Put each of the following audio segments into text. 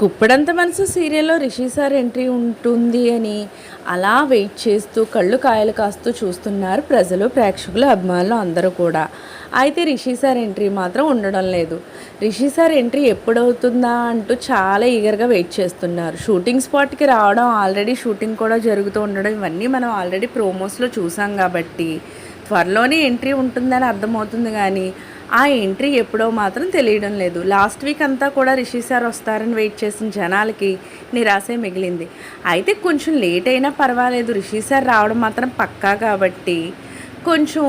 గుప్పడంత మనసు సీరియల్లో Rishi sir entry ఉంటుంది అని అలా వెయిట్ చేస్తూ కళ్ళు కాయలు కాస్తూ చూస్తున్నారు ప్రజలు ప్రేక్షకులు అభిమానులు అందరూ కూడా. అయితే రిషి సార్ ఎంట్రీ మాత్రం ఉండడం లేదు. రిషి సార్ ఎంట్రీ ఎప్పుడవుతుందా అంటూ చాలా ఈగర్గా వెయిట్ చేస్తున్నారు. షూటింగ్ స్పాట్కి రావడం ఆల్రెడీ షూటింగ్ కూడా జరుగుతూ ఉండడం ఇవన్నీ మనం ఆల్రెడీ ప్రోమోస్లో చూసాం కాబట్టి త్వరలోనే ఎంట్రీ ఉంటుందని అర్థమవుతుంది కానీ ఆ ఎంట్రీ ఎప్పుడో మాత్రం తెలియడం లేదు. లాస్ట్ వీక్ అంతా కూడా రిషి సార్ వస్తారని వెయిట్ చేసిన జనాలకి నిరాశే మిగిలింది. అయితే కొంచెం లేట్ అయినా పర్వాలేదు. రిషి సార్ రావడం మాత్రం పక్కా కాబట్టి కొంచెం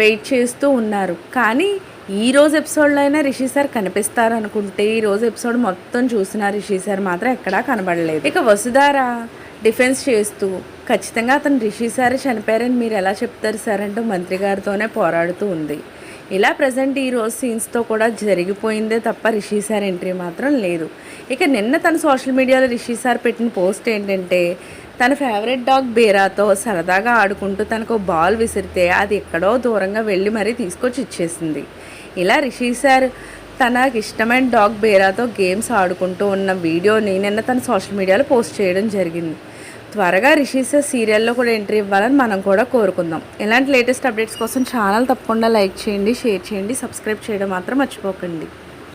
వెయిట్ చేస్తూ ఉన్నారు. కానీ ఈ రోజు ఎపిసోడ్లో అయినా రిషి సార్ కనిపిస్తారు అనుకుంటే ఈ రోజు ఎపిసోడ్ మొత్తం చూసిన రిషి సార్ మాత్రం ఎక్కడా కనబడలేదు. ఇక వసుధార డిఫెన్స్ చేస్తూ ఖచ్చితంగా అతను రిషి సార్ చనిపోయారని మీరు ఎలా చెప్తారు సార్ అంటూ మంత్రి గారితోనే పోరాడుతూ ఉంది. ఇలా ప్రజెంట్ ఈ రోజు సీన్స్తో కూడా జరిగిపోయిందే తప్ప రిషి సార్ ఎంట్రీ మాత్రం లేదు. ఇక నిన్న తన సోషల్ మీడియాలో రిషి సార్ పెట్టిన పోస్ట్ ఏంటంటే తన ఫేవరెట్ డాగ్ బేరాతో సరదాగా ఆడుకుంటూ తనకు బాల్ విసిరితే అది ఎక్కడో దూరంగా వెళ్ళి మరీ తీసుకొచ్చి ఇచ్చేసింది. ఇలా రిషి సార్ తనకి ఇష్టమైన డాగ్ బేరాతో గేమ్స్ ఆడుకుంటూ ఉన్న వీడియోని నిన్న తన సోషల్ మీడియాలో పోస్ట్ చేయడం జరిగింది. త్వరగా రిషీస్ సీరియల్లో కూడా ఎంట్రీ ఇవ్వాలని మనం కూడా కోరుకుందాం. ఇలాంటి లేటెస్ట్ అప్డేట్స్ కోసం ఛానల్ తప్పకుండా లైక్ చేయండి షేర్ చేయండి సబ్స్క్రైబ్ చేయడం మాత్రం మర్చిపోకండి.